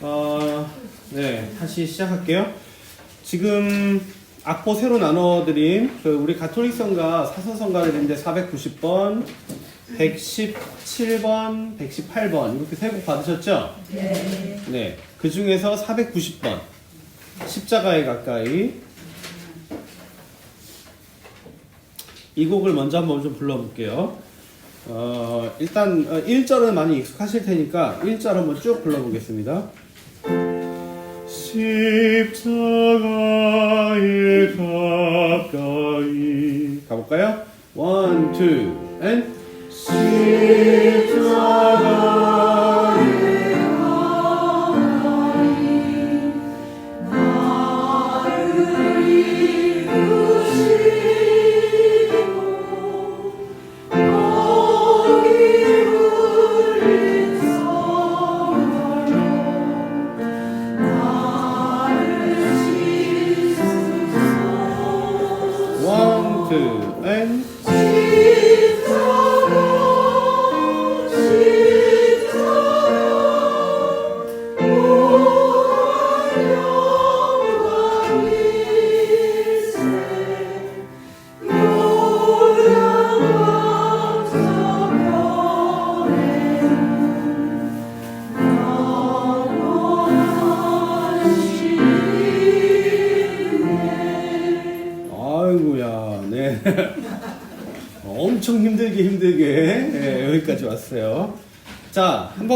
어, 네, 다시 시작할게요. 지금 악보 새로 나눠드린 그 우리 가톨릭 성가 사서성가를 했는데 490번, 117번, 118번 이렇게 세 곡 받으셨죠? 네. 네, 그 중에서 490번 십자가에 가까이 이 곡을 먼저 한번 좀 불러볼게요. 어, 일단 어, 1절은 많이 익숙하실 테니까 1절 한번 쭉 불러보겠습니다. 십자가에 가까이 가볼까요? 원, 투, 앤 십자가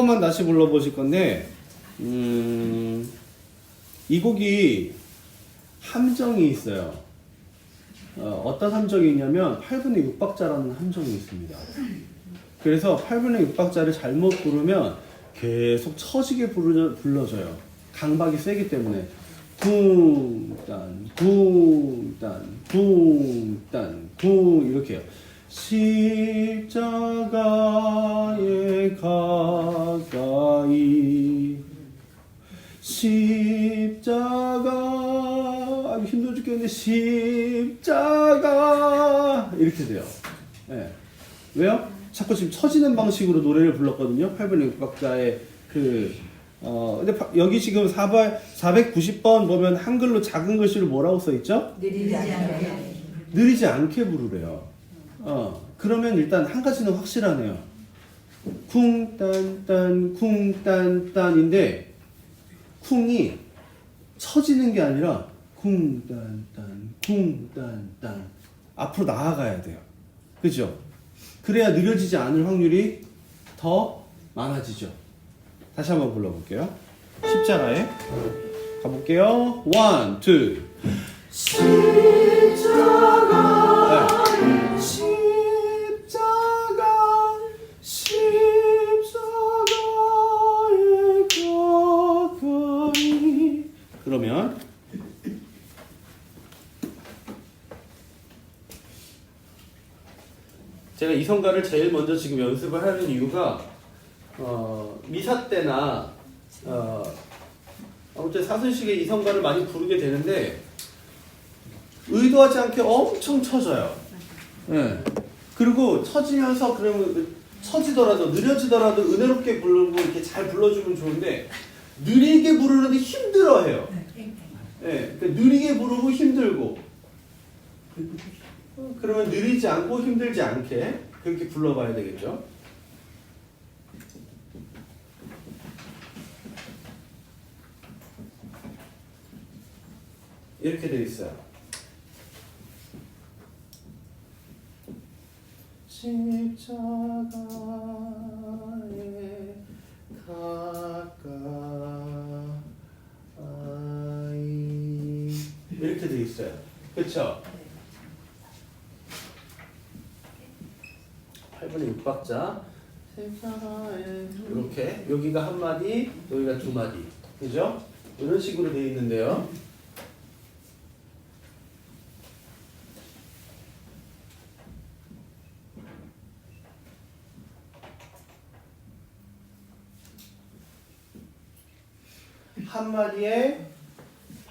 번만 다시 불러보실 건데, 음, 이 곡이 함정이 있어요. 어, 떤 함정이 있냐면 8분의 6박자라는 함정이 있습니다. 그래서 8분의 6박자를 잘못 부르면 계속 처지게 부르, 불러져요. 강박이 세기 때문에. 쿵딴 쿵딴 쿵딴 쿵 이렇게요. 십자가에 가까이 십자가 아, 힘들어 죽겠는데 십자가 이렇게 돼요. 예. 왜요? 자꾸 지금 처지는 방식으로 노래를 불렀거든요. 8분의 6박자의 그 어, 근데 바- 여기 지금 4번, 490번 보면 한글로 작은 글씨로 뭐라고 써 있죠? 느리지 않게. 느리지 않게 부르래요. 어, 그러면 일단 한 가지는 확실하네요. 쿵딴딴 쿵딴딴인데 쿵이 처지는 게 아니라 쿵딴딴 쿵딴딴 앞으로 나아가야 돼요. 그죠? 그래야 느려지지 않을 확률이 더 많아지죠. 다시 한번 불러볼게요. 십자가에 가볼게요. 원, 투. 십자가 제가 이 성가를 제일 먼저 지금 연습을 하는 이유가 어, 미사 때나 어, 아무튼 사순식의 이 성가를 많이 부르게 되는데 의도하지 않게 엄청 쳐져요. 예. 그리고 처지면서 그러면 처지더라도 느려지더라도 은혜롭게 부르고 이렇게 잘 불러주면 좋은데 느리게 부르는데 힘들어해요. 예. 그러니까 느리게 부르고 힘들고 어, 그러면 느리지 않고 힘들지 않게 그렇게 불러봐야 되겠죠. 이렇게 돼 있어요. 십자가에 가까이 이렇게 돼 있어요. 그렇죠? 8분의 6박자 십자가에 이렇게 여기가 한 마디, 여기가 두 마디, 그죠? 이런 식으로 돼 있는데요. 한 마디에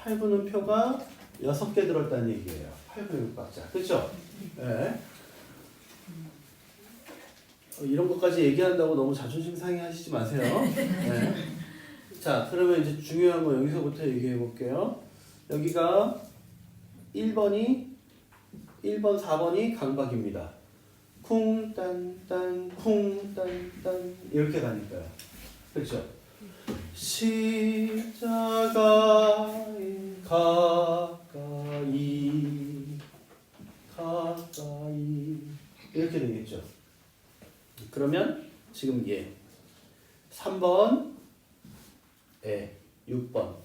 8분은 표가 6개 들었다는 얘기예요. 8분 6박자. 그렇죠? 네. 어, 이런 것까지 얘기한다고 너무 자존심 상해하시지 마세요. 네. 자, 그러면 이제 중요한 거 여기서부터 얘기해 볼게요. 여기가 1번이 1번, 4번이 강박입니다. 쿵 딴 딴 쿵 딴 딴 이렇게 가니까요. 그렇죠? 십자가에 가까이 가까이 이렇게 되겠죠. 그러면 지금 얘 3번 에 6번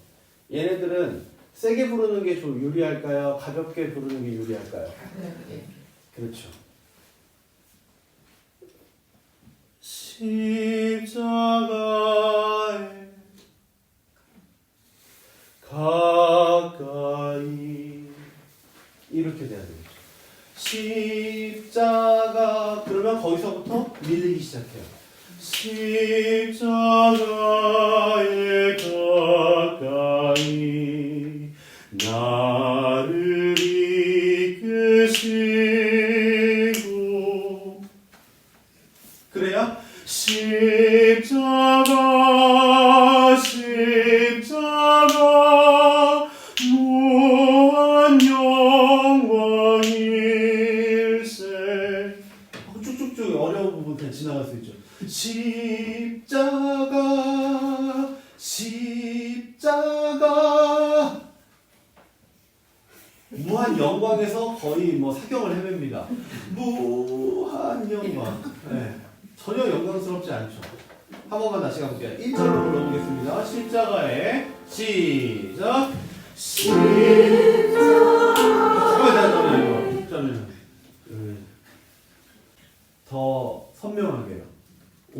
얘네들은 세게 부르는 게 좀 유리할까요? 가볍게 부르는 게 유리할까요? 그렇죠. 십자가에 가까이 이렇게 돼야 되겠죠. 십자가 그러면 거기서부터 밀리기 시작해요. 십자가에 가까이 나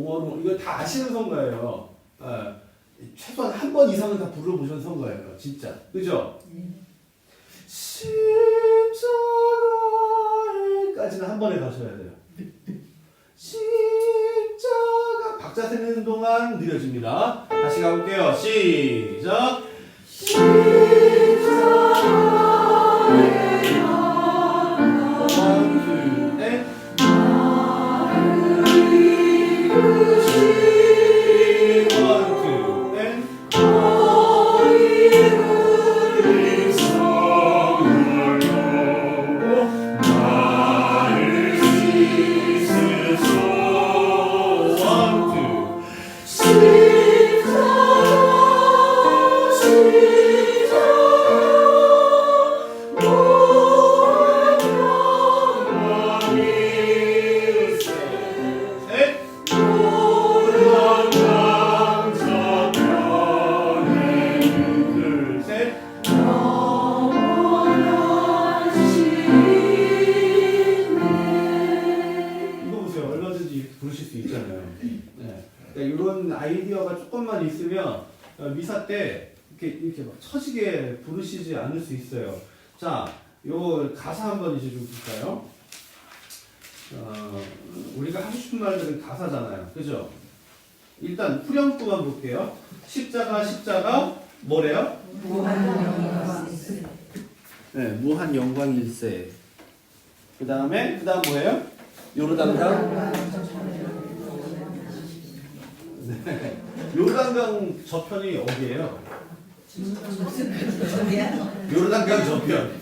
5월 이거 다 아시는 선가예요. 예. 최소한 한 번 이상은 다 불러보신 선가예요. 진짜. 그죠? 십자가에까지는 한 번에 가셔야 돼요. 십자가 박자 세는 동안 느려집니다. 다시 가볼게요. 시작. 원, 십자가 십자가 뭐래요? 네, 무한 영광일세. 그 다음에 그 다음 뭐예요? 요르단강. 네. 요르단강 저편이 어디예요? 요르단강 저편.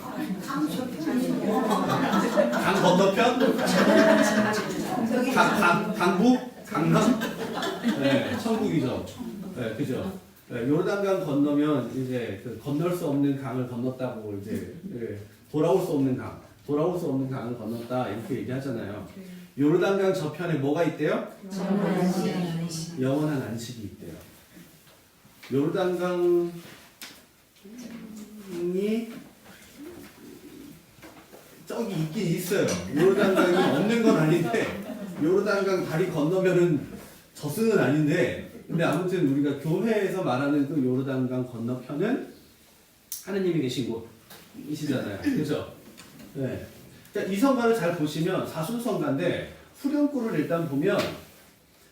강 건너편? 강, 강, 강북? 강남? 네, 천국이죠. 네, 그죠. 네, 요르단강 건너면 이제 그 건널 수 없는 강을 건넜다고 이제 예, 돌아올 수 없는 강, 돌아올 수 없는 강을 건넜다 이렇게 얘기하잖아요. 요르단강 저편에 뭐가 있대요? 영원한 안식이 있대요. 요르단강이 저기 있긴 있어요. 요르단강이 없는 건 아닌데 요르단강 다리 건너면은 저수는 아닌데 근데 아무튼 우리가 교회에서 말하는 그 요르단강 건너편은 하느님이 계신 곳이시잖아요. 그죠? 네. 그러니까 이 성가를 잘 보시면 사순성가인데 후렴구를 일단 보면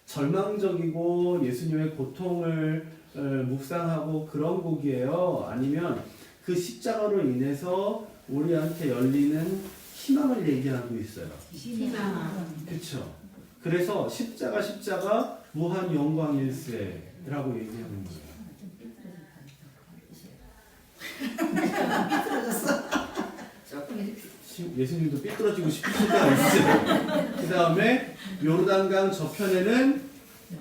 절망적이고 예수님의 고통을 어, 묵상하고 그런 곡이에요. 아니면 그 십자가로 인해서 우리한테 열리는 희망을 얘기하고 있어요. 그렇죠. 그래서 십자가 십자가 무한 영광일세라고 얘기하는 거예요. 예수님도 삐뚤어지고 싶으실 때가 있어요. 그 다음에 요르단강 저편에는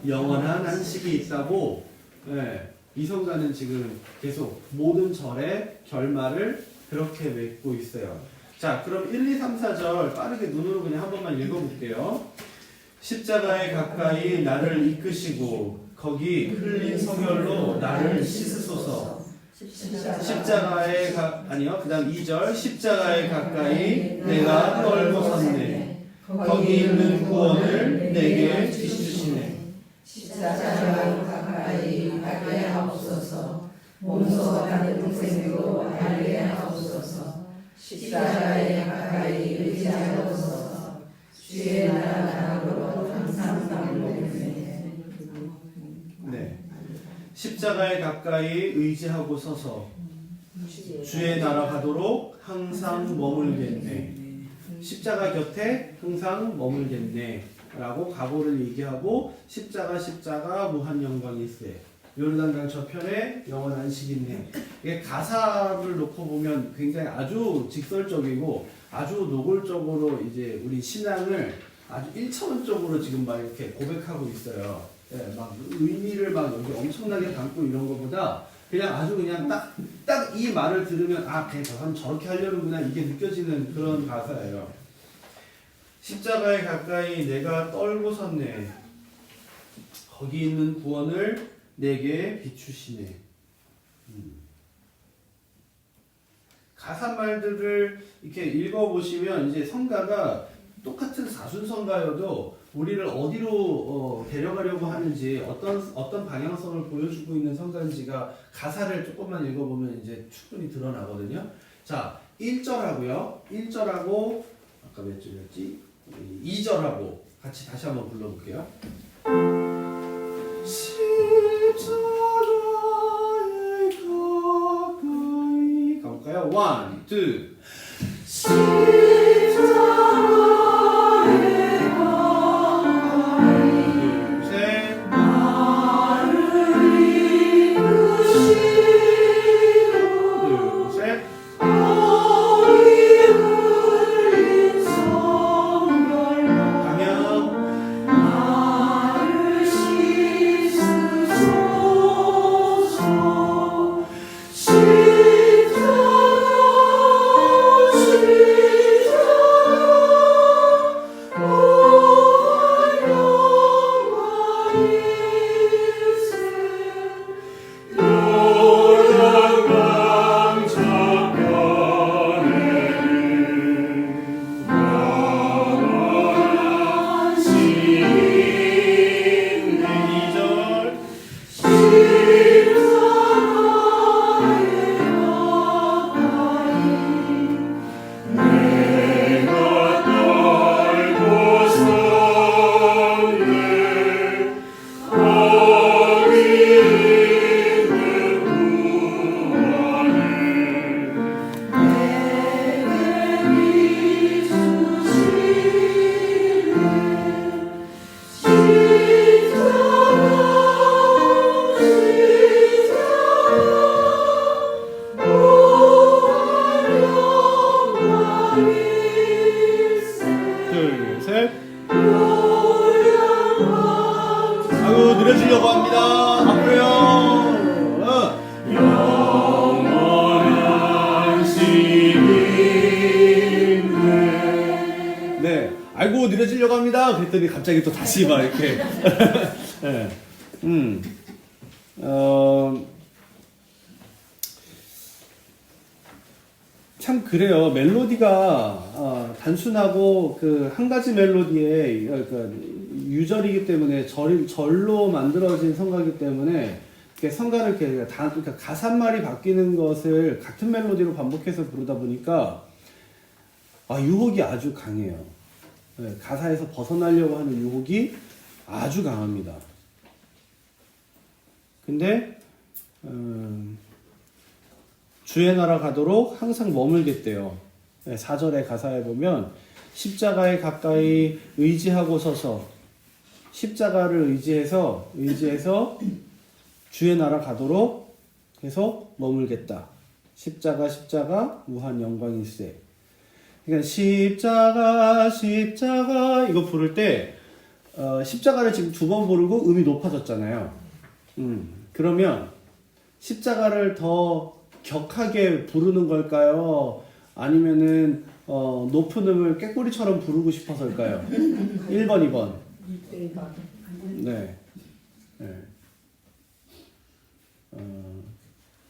영원한 안식이 있다고 예, 이성가는 지금 계속 모든 절의 결말을 그렇게 맺고 있어요. 자, 그럼 1, 2, 3, 4절 빠르게 눈으로 그냥 한 번만 읽어볼게요. 십자가에 가까이 나를 이끄시고 거기 흘린 성혈로 나를 씻으소서. 십자가에 가 아니요 그다음 2절. 십자가에 가까이 내가 떨고 섰네. 거기 있는 구원을 내게 주시네. 십자가로 가까이 가게 하옵소서. 몸소 가는 생으로 알게 하옵소서. 십자가에 가까이 의지하옵소서 주의 방문했네 네. 십자가에 가까이 의지하고 서서 주의 나라 가도록 항상 머물겠네. 십자가 곁에 항상 머물겠네. 라고 각오를 얘기하고 십자가 십자가 무한 영광이 있으 요르단강 저편에 영원 안식이 있네 이게 가사를 놓고 보면 굉장히 아주 직설적이고 아주 노골적으로 이제 우리 신앙을 아주 일차원적으로 지금 막 이렇게 고백하고 있어요 예, 막 의미를 막 여기 엄청나게 담고 이런 것보다 그냥 아주 그냥 딱 딱 이 말을 들으면 아저 사람 저렇게 하려는구나 이게 느껴지는 그런 가사예요. 십자가에 가까이 내가 떨고 섰네. 거기 있는 구원을 내게 비추시네. 음. 가사 말들을 이렇게 읽어보시면 이제 성가가 똑같은 사순성가여도 우리를 어디로 어, 데려가려고 하는지 어떤 어떤 방향성을 보여주고 있는 성가인지가 가사를 조금만 읽어보면 이제 충분히 드러나거든요. 자, 1절하고요. 1절하고 아까 몇 절이었지? 2절하고 같이 다시 한번 불러볼게요. 가볼까요? 원, 투. 둘, 느려지려고 합니다. 앞으로요. 어. 네. 아이고, 느려지려고 합니다. 그랬더니 갑자기 또 다시 막 이렇게. 네. 음. 어. 참 그래요. 멜로디가 어, 단순하고 그 한 가지 멜로디에 어, 그 유절이기 때문에 절, 절로 만들어진 성가이기 때문에 성가를 이렇게 다, 그러니까 가사말이 바뀌는 것을 같은 멜로디로 반복해서 부르다 보니까 아, 유혹이 아주 강해요. 네, 가사에서 벗어나려고 하는 유혹이 아주 강합니다. 근데 음, 주의 나라 가도록 항상 머물겠대요. 네, 4절의 가사에 보면 십자가에 가까이 의지하고 서서 십자가를 의지해서 의지해서 주의 나라 가도록 계속 머물겠다. 십자가 십자가 무한 영광일세. 그러니까 십자가 십자가 이거 부를 때 어, 십자가를 지금 두 번 부르고 음이 높아졌잖아요. 음, 그러면 십자가를 더 격하게 부르는 걸까요? 아니면은 어, 높은 음을 꾀꼬리처럼 부르고 싶어서일까요? 1번, 2번. 네. 네. 어,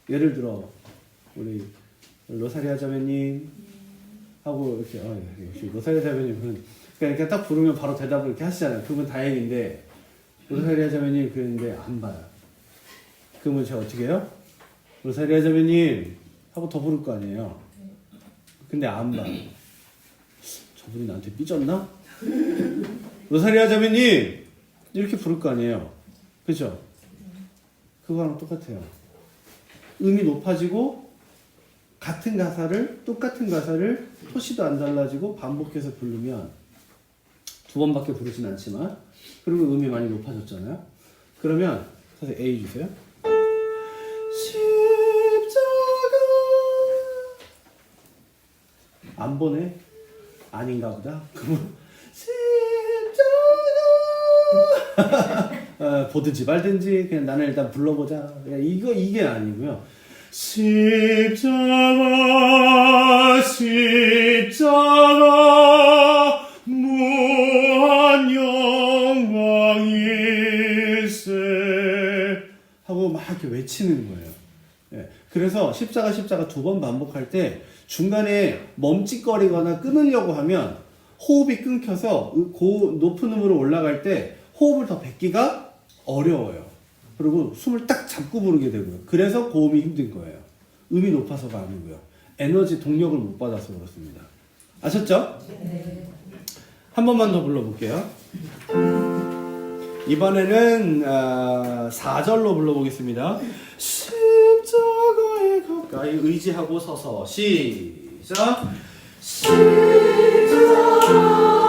예를 들어 우리 로사리아 자매님 하고 이렇게 어, 역시 로사리아 자매님은 그냥 이렇게 딱 부르면 바로 대답을 이렇게 하시잖아요. 그건 다행인데 로사리아 자매님 그랬는데 안 봐요. 그러면 제가 어떻게 해요? 로사리아 자매님 하고 더 부를 거 아니에요. 근데 안 봐요. 저분이 나한테 삐졌나? 로사리아 자매님 이렇게 부를 거 아니에요. 그죠? 그거랑 똑같아요. 음이 높아지고 같은 가사를 똑같은 가사를 토시도 안 달라지고 반복해서 부르면 두 번밖에 부르진 않지만 그리고 음이 많이 높아졌잖아요. 그러면 사실 A 주세요. 십자가 안 보네? 아닌가 보다. 십자가 어, 보든지 말든지 그냥 나는 일단 불러보자. 그냥 이거 이게 아니고요. 십자가 십자가 무한 영광일세 하고 막 이렇게 외치는 거예요. 예, 그래서 십자가 십자가 두 번 반복할 때 중간에 멈칫거리거나 끊으려고 하면 호흡이 끊겨서 고 높은 음으로 올라갈 때 호흡을 더 뱉기가 어려워요. 그리고 숨을 딱 잡고 부르게 되고요. 그래서 고음이 힘든 거예요. 음이 높아서가 아니고요. 에너지 동력을 못 받아서 그렇습니다. 아셨죠? 한 번만 더 불러볼게요. 이번에는 아, 4절로 불러보겠습니다. 십자가에 가까이 의지하고 서서 시작. One,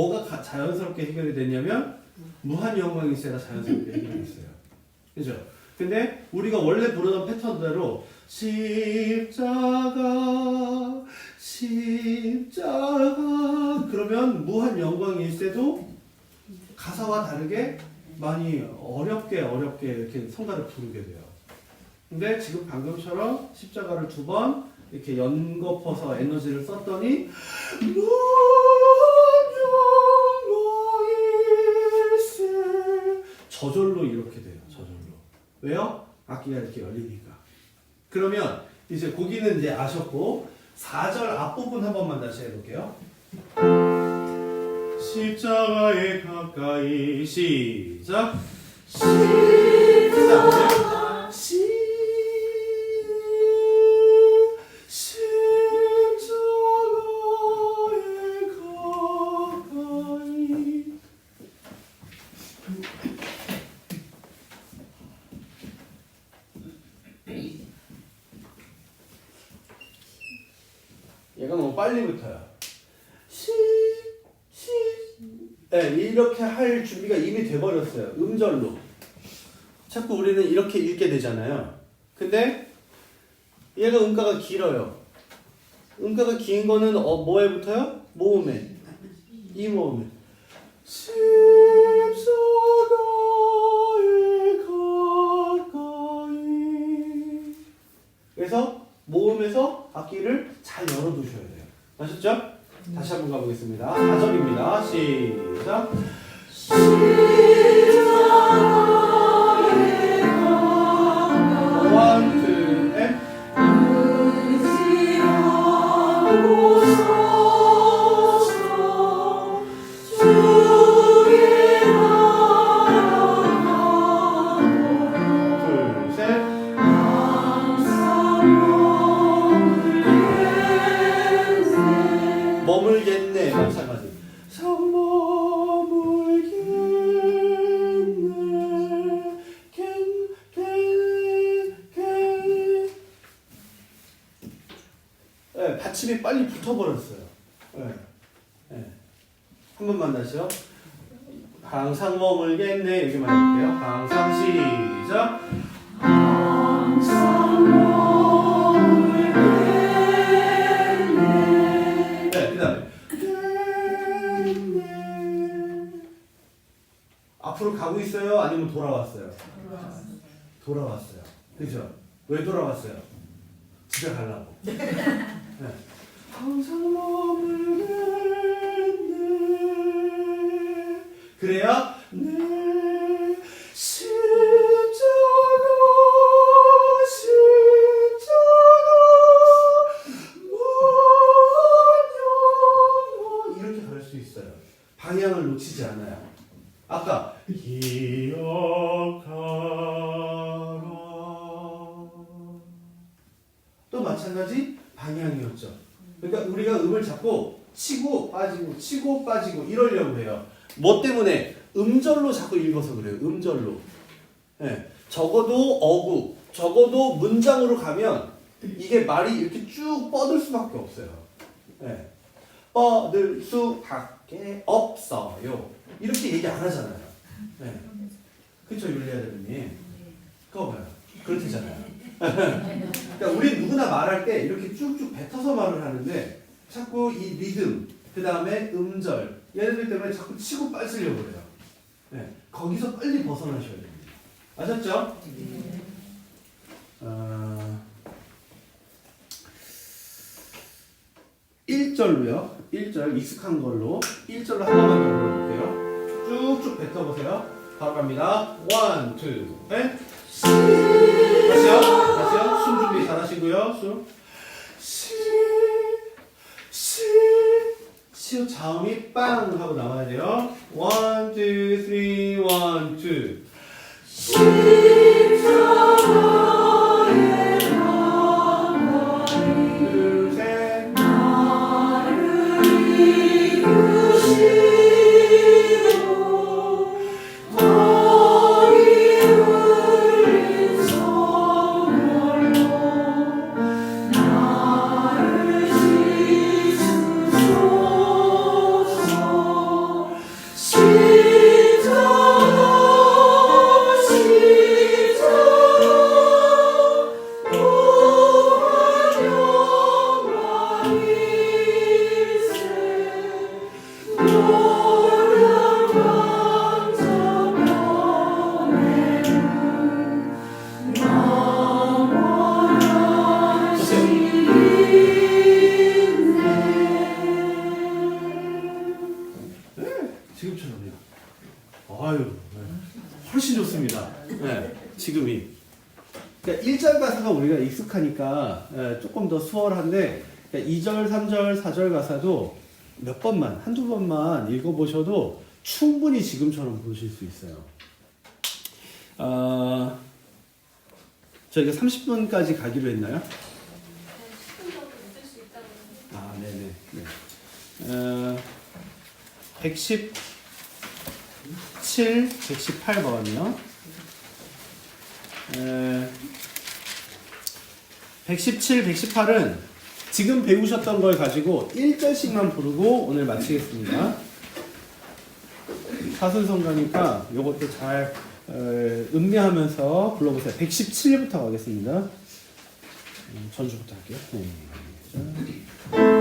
뭐가 가- 자연스럽게 해결이 됐냐면 무한 영광일세가 자연스럽게 해결이 됐어요. 그죠? 근데 우리가 원래 부르던 패턴대로 십자가, 십자가 그러면 무한 영광일세도 가사와 다르게 많이 어렵게 어렵게 이렇게 성가를 부르게 돼요. 근데 지금 방금처럼 십자가를 두 번 이렇게 연거퍼서 에너지를 썼더니 무 저절로 이렇게 돼요. 저절로. 왜요? 악기가 이렇게 열리니까. 그러면 이제 고기는 이제 아셨고 4절 앞부분 한 번만 다시 해볼게요. 십자가에 가까이 시작. 시작. 음절로. 자꾸 우리는 이렇게 읽게 되잖아요. 근데 얘가 음가가 길어요. 음가가 긴 거는 어, 뭐에 붙어요? 모음에. 이 모음에. 십자가에 가까이. 그래서 모음에서 악기를 잘 열어두셔야 돼요. 아셨죠? 다시 한번 가보겠습니다. 4절입니다. 시작. 아니면 돌아왔어요? 돌아왔어요. 그죠? 왜 돌아왔어요? 집에 가려고. 네. 항상 머물겠네. 그래야 치고 빠지고 이러려고 해요. 뭐 때문에 음절로 자꾸 읽어서 그래요. 음절로. 예. 적어도 어구, 적어도 문장으로 가면 이게 말이 이렇게 쭉 뻗을 수밖에 없어요. 예. 뻗을 수밖에 없어요. 이렇게 얘기 안 하잖아요. 예. 그쵸 율리아 대표님. 그거 봐요. 그렇대잖아요. 그러니까 우리 누구나 말할 때 이렇게 쭉쭉 뱉어서 말을 하는데 자꾸 이 리듬, 그 다음에 음절. 얘네들 때문에 자꾸 치고 빠지려고 그래요. 네. 거기서 빨리 벗어나셔야 됩니다. 아셨죠? 네. 어... 1절로요. 1절 익숙한 걸로 1절로 하나만 더 볼게요. 쭉쭉 뱉어보세요. 바로 갑니다. 1, 2, 3. 자음이 빵 하고 나와야 돼요. 1, 2, 3, 1, 2. 지금처럼요. 네. 네. 그러니까 1절 가사가 우리가 익숙하니까 예, 조금 더 수월한데 그러니까 2절, 3절, 4절 가사도 몇 번만, 한두 번만 읽어보셔도 충분히 지금처럼 부르실 수 있어요. 아, 저희가 30분까지 가기로 했나요? 아, 네네. 네. 어, 117, 118번이요. 에, 117, 118은 지금 배우셨던 걸 가지고 1절씩만 부르고 오늘 마치겠습니다. 사순성가니까 요것도 잘 어, 음미하면서 불러보세요. 117부터 가겠습니다. 음, 전주부터 할게요. 네.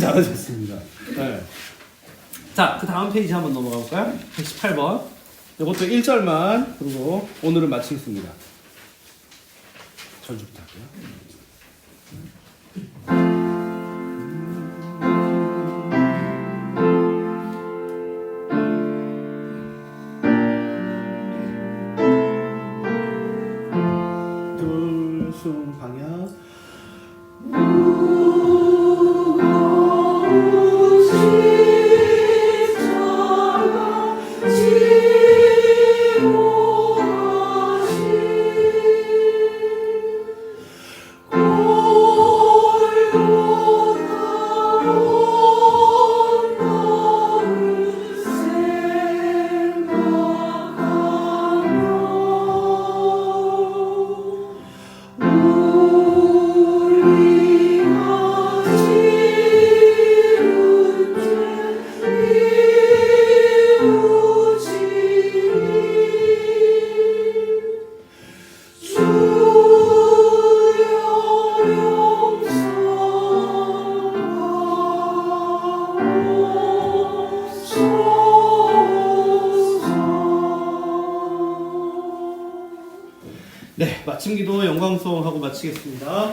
잘하셨습니다. 네. 자, 그 다음 페이지 한번 넘어가 볼까요? 118번. 이것도 1절만 그리고 오늘은 마치겠습니다. 전주 부탁해요. 마치겠습니다.